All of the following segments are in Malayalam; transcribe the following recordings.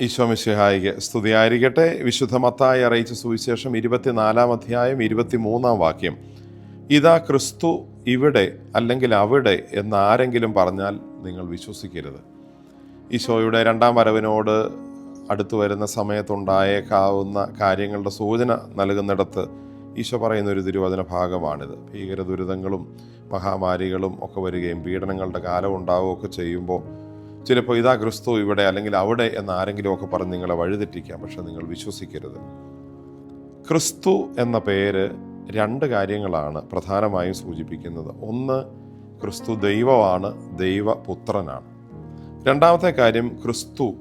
ഈശോമിശിഹായിക്ക് സ്തുതിയായിരിക്കട്ടെ. വിശുദ്ധ മത്തായി അറിയിച്ച സുവിശേഷം ഇരുപത്തിനാലാം അധ്യായം ഇരുപത്തിമൂന്നാം വാക്യം. ഇതാ ക്രിസ്തു ഇവിടെ അല്ലെങ്കിൽ അവിടെ എന്ന് ആരെങ്കിലും പറഞ്ഞാൽ നിങ്ങൾ വിശ്വസിക്കരുത്. ഈശോയുടെ രണ്ടാം വരവിനോട് അടുത്തു വരുന്ന സമയത്തുണ്ടായേക്കാവുന്ന കാര്യങ്ങളുടെ സൂചന നൽകുന്നിടത്ത് ഈശോ പറയുന്ന ഒരു തിരുവചന ഭാഗമാണിത്. ഭീകര ദുരിതങ്ങളും മഹാമാരികളും ഒക്കെ വരികയും പീഡനങ്ങളുടെ കാലം ഉണ്ടാവുകയൊക്കെ ചെയ്യുമ്പോൾ ചിലപ്പോൾ ഇതാ ക്രിസ്തു ഇവിടെ അല്ലെങ്കിൽ അവിടെ എന്ന് ആരെങ്കിലും ഒക്കെ പറഞ്ഞ് നിങ്ങളെ വഴിതെറ്റിക്കാം പക്ഷെ നിങ്ങൾ വിശ്വസിക്കരുത്. ക്രിസ്തു എന്ന പേര് രണ്ട് കാര്യങ്ങളാണ് പ്രധാനമായും സൂചിപ്പിക്കുന്നത്. ഒന്ന് ക്രിസ്തു ദൈവമാണ് ദൈവപുത്രനാണ്. രണ്ടാമത്തെ കാര്യം ക്രിസ്തു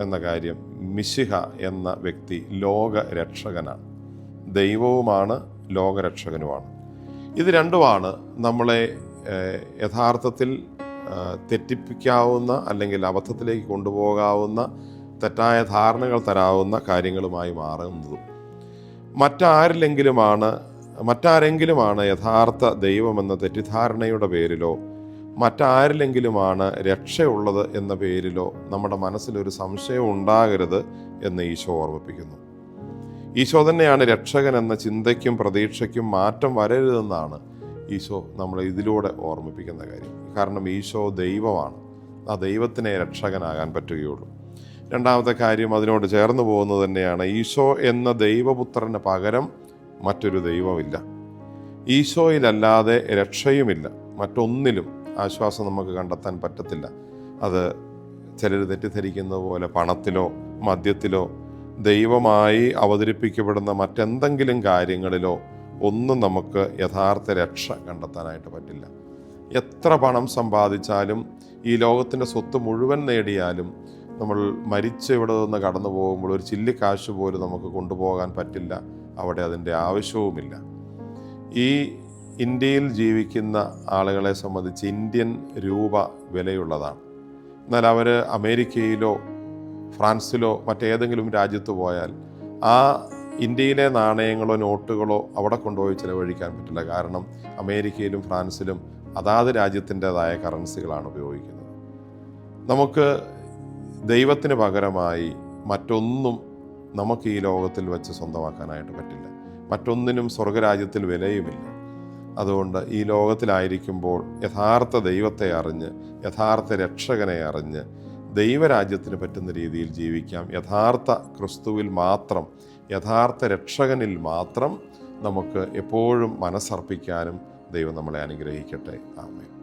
എന്ന കാര്യം മിശിഹ എന്ന വ്യക്തി ലോകരക്ഷകനാണ്. ദൈവവുമാണ് ലോകരക്ഷകനുമാണ്. ഇത് രണ്ടുമാണ് നമ്മളെ യഥാർത്ഥത്തിൽ തെറ്റിപ്പിക്കാവുന്ന അല്ലെങ്കിൽ അബദ്ധത്തിലേക്ക് കൊണ്ടുപോകാവുന്ന തെറ്റായ ധാരണകൾ തരാവുന്ന കാര്യങ്ങളുമായി മാറുന്നതും മറ്റാരിലെങ്കിലുമാണ് മറ്റാരെങ്കിലുമാണ് യഥാർത്ഥ ദൈവമെന്ന തെറ്റിദ്ധാരണയുടെ പേരിലോ മറ്റാരിലെങ്കിലുമാണ് രക്ഷയുള്ളത് എന്ന പേരിലോ നമ്മുടെ മനസ്സിലൊരു സംശയം ഉണ്ടാകരുത് എന്ന് ഈശോ ഓർമ്മിപ്പിക്കുന്നു. ഈശോ തന്നെയാണ് രക്ഷകൻ എന്ന ചിന്തയ്ക്കും പ്രതീക്ഷയ്ക്കും മാറ്റം വരരുതെന്നാണ് ഈശോ നമ്മളെ ഇതിലൂടെ ഓർമ്മിപ്പിക്കുന്ന കാര്യം. കാരണം ഈശോ ദൈവമാണ്. ആ ദൈവത്തിനെ രക്ഷകനാകാൻ പറ്റുകയുള്ളൂ. രണ്ടാമത്തെ കാര്യം അതിനോട് ചേർന്ന് പോകുന്നത് തന്നെയാണ് ഈശോ എന്ന ദൈവപുത്രന് പകരം മറ്റൊരു ദൈവമില്ല. ഈശോയിലല്ലാതെ രക്ഷയുമില്ല. മറ്റൊന്നിലും ആശ്വാസം നമുക്ക് കണ്ടെത്താൻ പറ്റത്തില്ല. അത് ചിലർ തെറ്റിദ്ധരിക്കുന്നത് പോലെ പണത്തിലോ മദ്യത്തിലോ ദൈവമായി അവതരിപ്പിക്കപ്പെടുന്ന മറ്റെന്തെങ്കിലും കാര്യങ്ങളിലോ ഒന്നും നമുക്ക് യഥാർത്ഥ രക്ഷ കണ്ടെത്താനായിട്ട് പറ്റില്ല. എത്ര പണം സമ്പാദിച്ചാലും ഈ ലോകത്തിന്റെ സ്വത്ത് മുഴുവൻ നേടിയാലും നമ്മൾ മരിച്ച് ഇവിടെ നിന്ന് കടന്നു പോകുമ്പോൾ ഒരു ചില്ലിക്കാശ് പോലും നമുക്ക് കൊണ്ടുപോകാൻ പറ്റില്ല. അവിടെ അതിന്റെ ആവശ്യവുമില്ല. ഈ ഇന്ത്യയിൽ ജീവിക്കുന്ന ആളുകളെ സംബന്ധിച്ച് ഇന്ത്യൻ രൂപ വിലയുള്ളതാണ്. എന്നാൽ അവർ അമേരിക്കയിലോ ഫ്രാൻസിലോ മറ്റേതെങ്കിലും രാജ്യത്ത് പോയാൽ ആ ഇന്ത്യയിലെ നാണയങ്ങളോ നോട്ടുകളോ അവിടെ കൊണ്ടുപോയി ചിലവഴിക്കാൻ പറ്റില്ല. കാരണം അമേരിക്കയിലും ഫ്രാൻസിലും അതാത് രാജ്യത്തിന്റെതായ കറൻസികളാണ് ഉപയോഗിക്കുന്നത്. നമുക്ക് ദൈവത്തിന് പകരമായി മറ്റൊന്നും നമുക്ക് ഈ ലോകത്തിൽ വെച്ച് സ്വന്തമാക്കാനായിട്ട് പറ്റില്ല. മറ്റൊന്നിനും സ്വർഗരാജ്യത്തിൽ വിലയുമില്ല. അതുകൊണ്ട് ഈ ലോകത്തിലായിരിക്കുമ്പോൾ യഥാർത്ഥ ദൈവത്തെ അറിഞ്ഞ് യഥാർത്ഥ രക്ഷകനെ അറിഞ്ഞ് ദൈവരാജ്യത്തിന് പറ്റുന്ന രീതിയിൽ ജീവിക്കാം. യഥാർത്ഥ ക്രിസ്തുവിൽ മാത്രം യഥാർത്ഥ രക്ഷകനിൽ മാത്രം നമുക്ക് എപ്പോഴും മനസ്സർപ്പിക്കാനും ദൈവം നമ്മളെ അനുഗ്രഹിക്കട്ടെ. ആമേൻ.